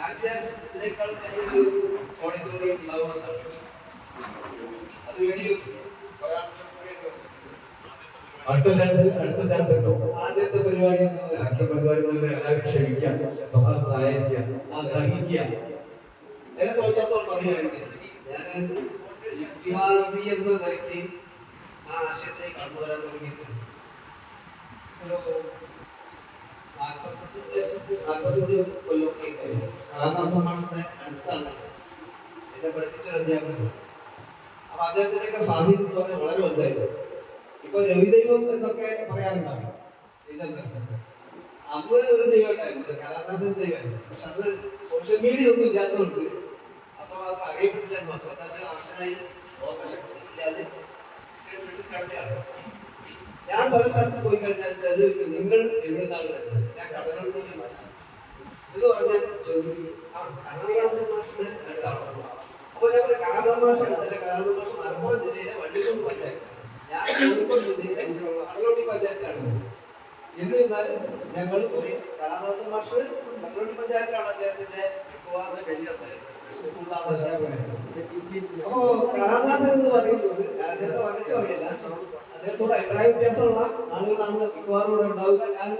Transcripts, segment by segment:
ഞാൻ വിചാരിച്ചതിനേക്കാൾ വലിയൊരു ഓഡിറ്റോറിയം ഉണ്ടാവുമെന്നാണ് അത് വേണ്ടി അടുത്ത ചാൻസ് അടുത്ത ചാൻസ് ഉണ്ടോ? ആദ്യത്തെ പരിപാടി എന്നുള്ളത് അടുത്ത പരിപാടി മുതൽ എല്ലാവരും ക്ഷമിക്കാം സ്വഭാവം സഹായിക്കുക സഹിക്കുക. എന്നെ സംബന്ധിച്ചിടത്തോളം പറയുകയാണെങ്കിൽ ഞാൻ യുക്തിവാദി എന്ന നിലയ്ക്ക് ആ ആശയത്തെ കണ്ടുവരാൻ തുടങ്ങിയിട്ട് ഒരു വളരെ വലുതായിരുന്നു സോഷ്യൽ മീഡിയ ഒന്നും ഞാൻ പല സ്ഥലത്ത് പോയി കഴിഞ്ഞാൽ ചെറിയ നിങ്ങൾ എവിടെ ഞാൻ കടകളിൽ പോയി ഇത് പറഞ്ഞാൽ ചോദിക്കും ആ കലാനാഥൻ മാഷിന്റെ അടുത്താണ് അപ്പൊ കലാനാഥൻ മാഷ് മലപ്പുറം ജില്ലയിലെ വള്ളിക്കുണ്ട് പഞ്ചായത്ത് ഞാൻ കോഴിക്കോട് ജില്ലയിലെ അള്ളോട്ടി പഞ്ചായത്തിലാണ് എന്നിരുന്നാൽ ഞങ്ങൾ പോയി കലാനാഥൻ മാഷ് മലപ്പുറം പഞ്ചായത്തിലാണ് അദ്ദേഹത്തിന്റെ മിക്കവാറും കഴിഞ്ഞത് അപ്പോ കലാനാഥൻ എന്ന് പറയുന്നത് അദ്ദേഹത്തെ വർണിച്ചു പറയില്ല അദ്ദേഹത്തോട് അഭിപ്രായ വ്യത്യാസമുള്ള ആളുകളാണ് മിക്കവാറും ഇവിടെ ഉണ്ടാവുക ഞാൻ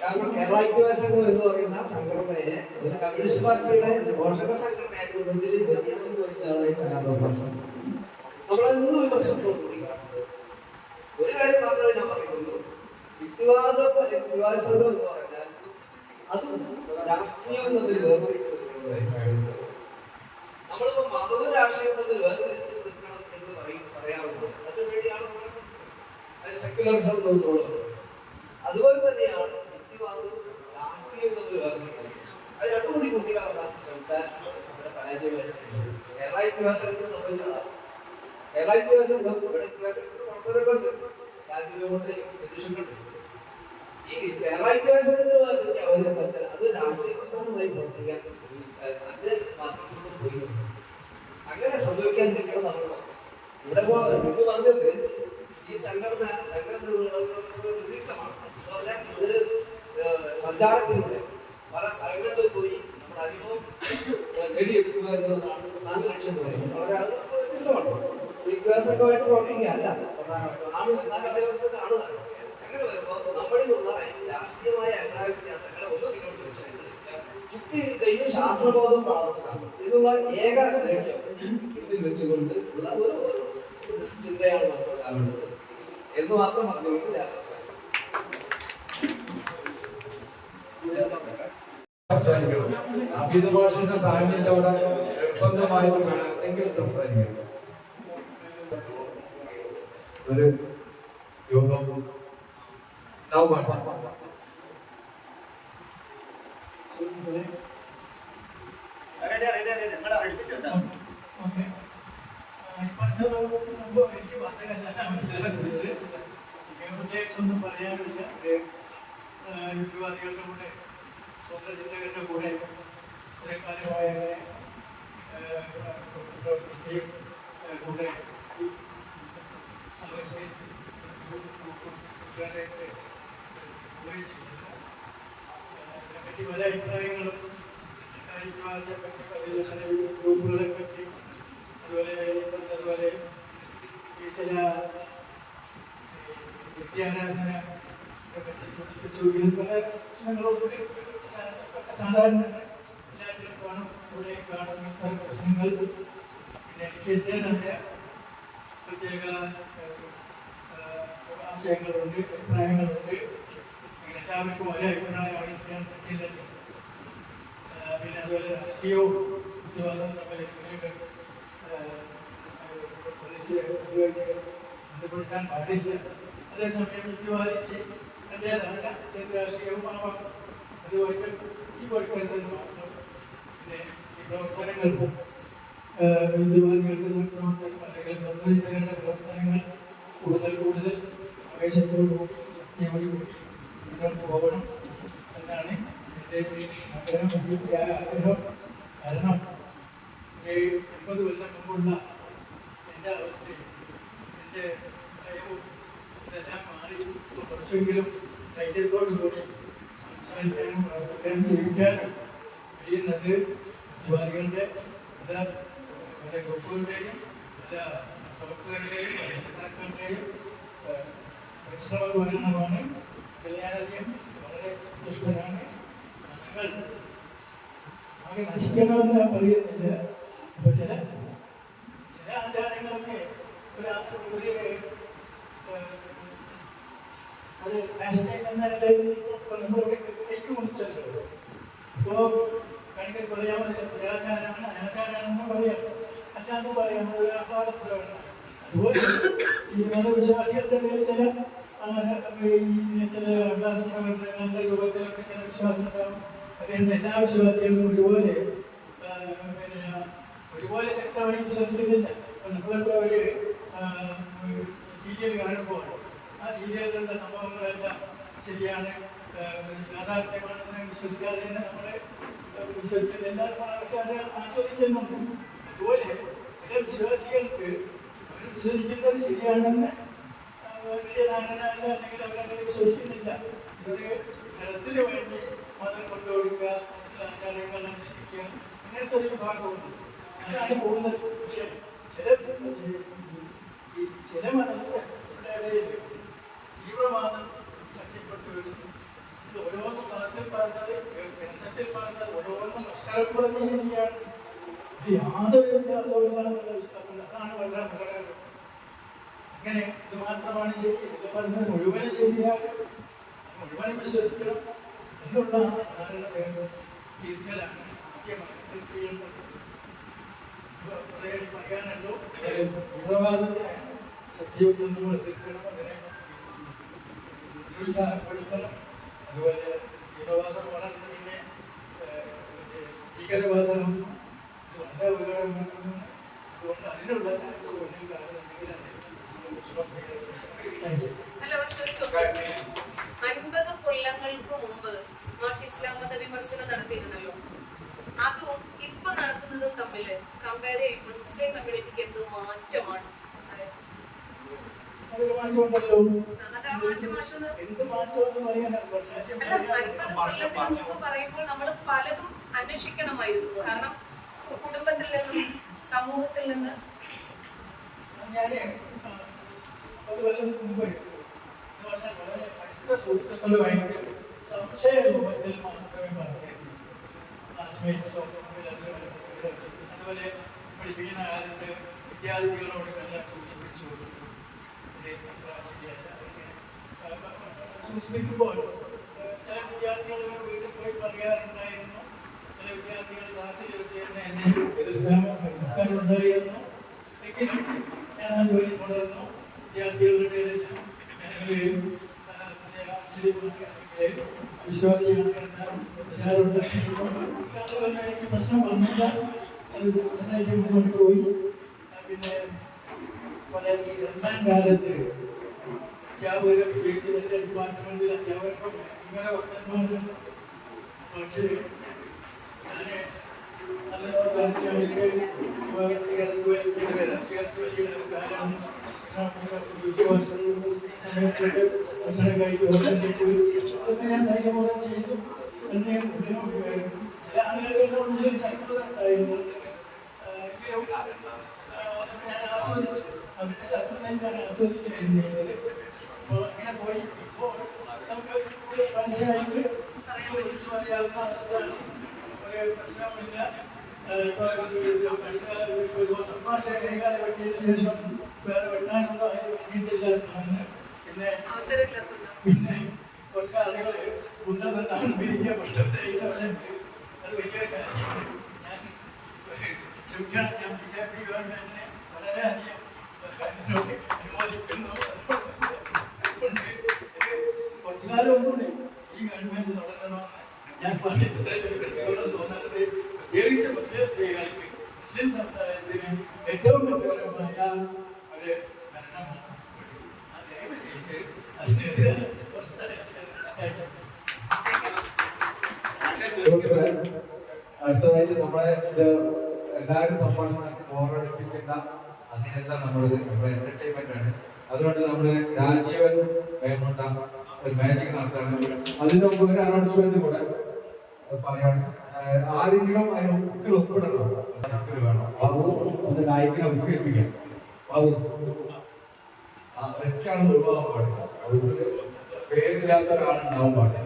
കാരണം കേരള ഐക്യവേശകം എന്ന് പറയുന്ന സംഘടനയെ ഒരു കമ്മ്യൂണിസ്റ്റ് പാർട്ടിയുടെ പോഷക സംഘടനയായിട്ട് സനാതന ഭാഷ നമ്മളതൊന്നും വിമർശനത്തോടുകൂടി കാണുന്നത് ഒരു കാര്യം മാത്രമേ ഞാൻ പറയുന്നുള്ളൂ. യുക്തിവാദം അല്ലെങ്കിൽ യുക്തിവാദ എന്ന് പറഞ്ഞാൽ അതും രാഷ്ട്രീയവും തമ്മിൽ വേർതിരിക്കുന്ന അഭിപ്രായമുണ്ട് നമ്മളിപ്പോ മതവും രാഷ്ട്രീയവും തമ്മിൽ വേർതിരിച്ച് നിൽക്കണം എന്ന് പറയും പറയാറുണ്ട്. അതിനുവേണ്ടിയാണ് സെക്യുലറിസം എന്നുള്ളത് അതുപോലെ തന്നെയാണ് അത് രണ്ടു കൂടി കുട്ടികളുടെ സംസാരം കേരള ഇതിഹാസത്തിന് സംബന്ധിച്ചതാണ് കേരള ഇതിഹാസം ഇവിടെ ഇതിഹാസത്തിന് പ്രവർത്തനങ്ങളുണ്ട് രാജ്യങ്ങളുണ്ട് ലക്ഷ്യങ്ങളുണ്ട് ഈ കേരള ഇതിഹാസത്തിന് പറ്റിയ അവരെന്ന് വെച്ചാൽ അത് രാഷ്ട്രീയ പ്രസ്ഥാനമായി പ്രവർത്തിക്കാൻ അത് മാധ്യമങ്ങൾ പോയി അങ്ങനെ സംഭവിക്കാൻ ഞങ്ങൾ നമ്മൾ ഇവിടെ പറഞ്ഞത് ഈ സംഘടന സംഘടന സഞ്ചാരത്തിലൂടെ പല സ്ഥലങ്ങളിൽ പോയി നമ്മുടെ അനുഭവം നേടിയെടുക്കുക എന്നുള്ളതാണ് പ്രധാന ലക്ഷ്യം എന്ന് പറയുന്നത്. വളരെ അത് വ്യത്യസ്തമാണ് വിദ്യാസംഘമായിട്ട് പ്രവർത്തിക്കുകയല്ല പ്രധാനമായിട്ടും നമ്മളിലുള്ള രാഷ്ട്രീയമായ അഭിപ്രായ ശാസ്ത്രബോധം വളർത്തുക എന്നുള്ള ഏക ലക്ഷ്യം വെച്ചുകൊണ്ട് ഉള്ള ഒരു ചിന്തയാണ് നമ്മൾ എന്ന് മാത്രം പറഞ്ഞുകൊണ്ട് ഞാൻ അവസാനിപ്പിക്കുന്നു. അഭിത ഭാഷയുടെ സാന്നിധ്യം അവിടെ നിർബന്ധമായിട്ട് വേണം. എന്തെങ്കിലും സംസാരിക്കണം ഒരു യോഗം എനിക്ക് വന്ന പറഞ്ഞതല്ല മനസ്സിലാക്കുന്നത്. ഇതിനെ പ്രത്യേകിച്ചൊന്നും പറയാനില്ല. യുക്തിവാദികളുടെ കൂടെ സ്വന്തം ചിന്തകളുടെ കൂടെ കുറെ കാലമായി അങ്ങനെ, ആ, പ്രവർത്തിക്കുകയും, ആ, കൂടെ ഈ സദസ്സിൽ കൂട്ടുകാരായിട്ട് ഉപയോഗിച്ചിട്ടുണ്ട്. ആ, ഇതിനെപ്പറ്റി പല അഭിപ്രായങ്ങളും യുക്തിവാദത്തെ പറ്റി അതിലുള്ള ഗ്രൂപ്പുകളെ പറ്റി അതുപോലെ ഈ പറഞ്ഞതുപോലെ ഈ ചില വിദ്യാരാധന പറ്റി സൂചിപ്പിച്ചു പല പ്രശ്നങ്ങളോടുകൂടി സാധാരണ എല്ലാറ്റിലും കാണും ഇവിടെ കാണുന്ന പ്രശ്നങ്ങൾ പിന്നെ എനിക്ക് എന്റെതായ പ്രത്യേക ആശയങ്ങളുണ്ട് അഭിപ്രായങ്ങളുണ്ട് എല്ലാവർക്കും ഒരേ അഭിപ്രായമായിരിക്കാൻ പറ്റില്ലല്ലോ ഏഹ്, പിന്നെ അതുപോലെ രാഷ്ട്രീയവും യുക്തിവാദവും തമ്മിൽ ഒന്നിച്ച് ഉപയോഗിച്ച് ബന്ധപ്പെടുത്താൻ പാടില്ല അതേസമയം എന്റേതായ ഏത് രാഷ്ട്രീയവുമാവാം അതുപോലെ ഈ പഠിക്കുന്നത് മാത്രം പിന്നെ ഈ പ്രവർത്തനങ്ങൾക്കും യുക്തിവാദികളുടെ പ്രവർത്തനം അല്ലെങ്കിൽ സംബന്ധിതരുടെ പ്രവർത്തനങ്ങൾ കൂടുതൽ കൂടുതൽ ആവേശത്തോടുകൂടി ശക്തിയോടുകൂടി മുന്നോട്ട് പോകണം എന്നാണ് എന്റെ ആഗ്രഹം. ആഗ്രഹം കാരണം ഒരു എൺപത് കൊല്ലം മുമ്പുള്ള എന്റെ അവസ്ഥയും എന്റെ ഇതെല്ലാം മാറി കുറച്ചെങ്കിലും ധൈര്യത്തോടു കൂടി സംസാരിക്കും സംസാരിക്കാനും പ്രവർത്തിക്കാനും ജീവിക്കാനും കഴിയുന്നത് യുവാക്കളുടെ എല്ലാ പല ഗ്രൂപ്പുകളുടെയും പല പ്രവർത്തകരുടെയും നേതാക്കളുടെയും പരിശ്രമമാണ് കല്യാണത്തെയും വളരെ സന്തോഷകരമാണ്. ഞങ്ങൾ ആകെ നശിക്കണമെന്ന് പറയുന്നില്ല അപ്പൊ ചില ചില ആചാരങ്ങളൊക്കെ ഒരു ഒരു ഏഹ്, വിശ്വാസികളും ഒരുപോലെ പിന്നെ ഒരുപോലെ ശക്തമായി വിശ്വസിക്കുന്നില്ല. നമ്മളൊക്കെ ഒരു സീരിയൽ കാണുമ്പോൾ ആ സീരിയലിലുള്ള സംഭവങ്ങളെല്ലാം ശരിയാണ്. യാഥാർത്ഥ്യമാണെന്ന് വിശ്വസിക്കാതെ തന്നെ നമ്മളെ വിശ്വസിക്കുന്ന എല്ലാവരും പക്ഷെ അത് ആസ്വദിക്കുന്നുണ്ട്. അതുപോലെ ചില വിശ്വാസികൾക്ക് അവർ വിശ്വസിക്കുന്നത് ശരിയാണെന്ന് വലിയ ധാരണ അല്ല അല്ലെങ്കിൽ അവരങ്ങനെ വിശ്വസിക്കുന്നില്ല. ഇതൊരു ജനത്തിന് വേണ്ടി മതം കൊണ്ടുകൊടുക്കുക ആചാരങ്ങൾ അനുഷ്ഠിക്കുക അങ്ങനത്തെ ഒരു ഭാഗമുണ്ട് അതാണ് പോകുന്നത് പക്ഷേ ചില ചില മനസ്സുകളുടെ ഇടയിൽ തീവ്രവാദം ശക്തിപ്പെട്ടു വരുന്നു ഇത് ഓരോന്നും മതത്തിൽ പറഞ്ഞത് ഗ്രന്ഥത്തിൽ പറഞ്ഞത് ഓരോന്നും അക്ഷരം പറഞ്ഞ് ശരിയാണ് ഇത് യാതൊരു വ്യത്യാസമില്ല എന്നുള്ള വിശ്വാസം അതാണ് വളരെ അപകടകരം അങ്ങനെ ഇത് മാത്രമാണ് ശരി ഇത് പറഞ്ഞത് മുഴുവനും ശരിയാണ് മുഴുവനും വിശ്വസിക്കണം. എന്നുള്ള ധാരണ വേണം തിരുത്തലാണ് മുഖ്യമായിട്ട് ചെയ്യേണ്ടത്. പറയാനല്ലോ തീവ്രവാദത്തെ സത്യത്തിൽ നമ്മൾ എതിർക്കണം അതിനെ. നിരുത്സാഹപ്പെടുത്തണം അതുപോലെ തീവ്രവാദം വളർന്നു പിന്നെ ഭീകരവാദം ഇത് വളരെ അപകടമാണ് അതുകൊണ്ട് അതിനുള്ള ചാൻസ് മുന്നിൽ കാണുന്നുണ്ടെങ്കിൽ അത് നമ്മൾ ശ്രദ്ധയോടെ ശ്രദ്ധിക്കണം. അല്ല പക്ഷെ ഒരു ചോദ്യം. അൻപത് കൊല്ലങ്ങൾക്ക് മുമ്പ് മാഷ് ഇസ്ലാം മത വിമർശനം നടത്തിയിരുന്നല്ലോ അതും ഇപ്പൊ നടക്കുന്നതും തമ്മിൽ കമ്പയർ ചെയ്യുമ്പോൾ മുസ്ലിം കമ്മ്യൂണിറ്റിക്ക് എന്ത് മാറ്റമാണ് അതെ. അതൊരു മാറ്റമുണ്ടല്ലോ എന്ത് മാറ്റമെന്ന് പറയാനാണ് പറയുമ്പോൾ നമ്മൾ പലതും അന്വേഷിക്കണമായിരുന്നു. കാരണം കുടുംബത്തിൽ നിന്നും സമൂഹത്തിൽ നിന്ന്. ഞാൻ ഒരു കൊല്ലം മുമ്പ് എന്ന് പറഞ്ഞാൽ വളരെ അടുത്ത സുഹൃത്തുക്കളുമായിട്ട് സംശയ രൂപത്തിൽ മാത്രമേ പറഞ്ഞിരുന്നു ക്ലാസ്മേറ്റ്സോ അതുപോലെ പഠിപ്പിക്കുന്ന കാലത്ത് വിദ്യാർത്ഥികളോട് എല്ലാം സൂചിപ്പിച്ചു ഇത് അത്ര ശരിയല്ല ഇങ്ങനെ, ആ, ആ, ആ, സൂചിപ്പിക്കുമ്പോൾ ചില വിദ്യാർത്ഥികൾ വീട്ടിൽ പോയി പറയാറുണ്ടായിരുന്നു ചില വിദ്യാർത്ഥികൾ ക്ലാസ്സിൽ വെച്ച് തന്നെ എന്നെ എതിർക്കാറുണ്ടായിരുന്നു എങ്കിലും ഞാൻ ജോലി തുടർന്നു വിദ്യാർത്ഥികളുടെ അതുകൊണ്ട് എനിക്ക് പ്രശ്നം വന്നില്ല അത് ചെന്നായിട്ട് മുന്നോട്ട് പോയി പിന്നെ പല ഈ റംസാൻ കാലത്ത് അധ്യാപകരെ പ്രത്യേകിച്ച് എന്റെ ഡിപ്പാർട്ട്മെന്റിൽ അധ്യാപകർക്കും ഇങ്ങനെ വർത്തന്മാരുണ്ട് പക്ഷേ ഞാൻ നല്ല പരസ്യമായിട്ട് സിഗരറ്റ് വലിക്കുന്ന വരാം സിഗരറ്റ് വലിക്കുന്ന കാലം സമയത്തൊക്കെ ഭക്ഷണം കഴിക്കും ഞാൻ ധൈര്യപൂർവം ചെയ്തു എന്നെ ചില ആളുകളുടെ ഉള്ളിൽ ശത്രുത ഉണ്ടായിരുന്നു ഞാൻ ആസ്വദിച്ചു അവരുടെ ശത്രുത ഞാൻ ആസ്വദിക്കുകയായിരുന്നു ചെയ്തത് അപ്പോൾ അങ്ങനെ പോയി ഇപ്പോൾ നമുക്ക് മനസ്സിലായിട്ട് വിളിച്ചു പറയാവുന്ന അവസ്ഥയാണ് ഒരു ഒരു സംഭാഷണ കൈകാര്യം പറ്റിയതിനു ശേഷം വേറെ വെട്ടാനുള്ള അതിന് വേണ്ടിയിട്ടില്ല എന്നാണ് പിന്നെ പിന്നെ കുറച്ച് ആളുകൾ ഉന്നത താല്പര്യപ്പെട്ടവരുണ്ട് അത് വലിയൊരു കാര്യമാണ്. ഞാൻ ക്ഷമിക്കണം ദയവ് ചെയ്ത് അതിനെതിരെ അടുത്തതായിട്ട് നമ്മളെ എല്ലാവരും സംഭാഷണം ബോറടിപ്പിക്കുന്ന അങ്ങനെയല്ല നമ്മളിത് നമ്മുടെ എന്റർടൈൻമെന്റ് ആണ്. അതുകൊണ്ട് നമ്മൾ രാജീവൻ വേണ്ട ഒരു മാജിക് നടത്താണ് അതിന്റെ മുമ്പ് ഒരു അനൗൺസ്മെന്റ് കൂടെ പറയാണ് ആരെങ്കിലും അതിന് ബുക്കിൽ ഒപ്പിടണം. വേണം. ബാബു ഒന്ന് നായിക്കിനെ ബുക്ക് ആ ഒഴിവാകാൻ പാടില്ല അതുകൊണ്ട് പേരില്ലാത്ത ഒരാളുണ്ടാവാൻ പാടില്ല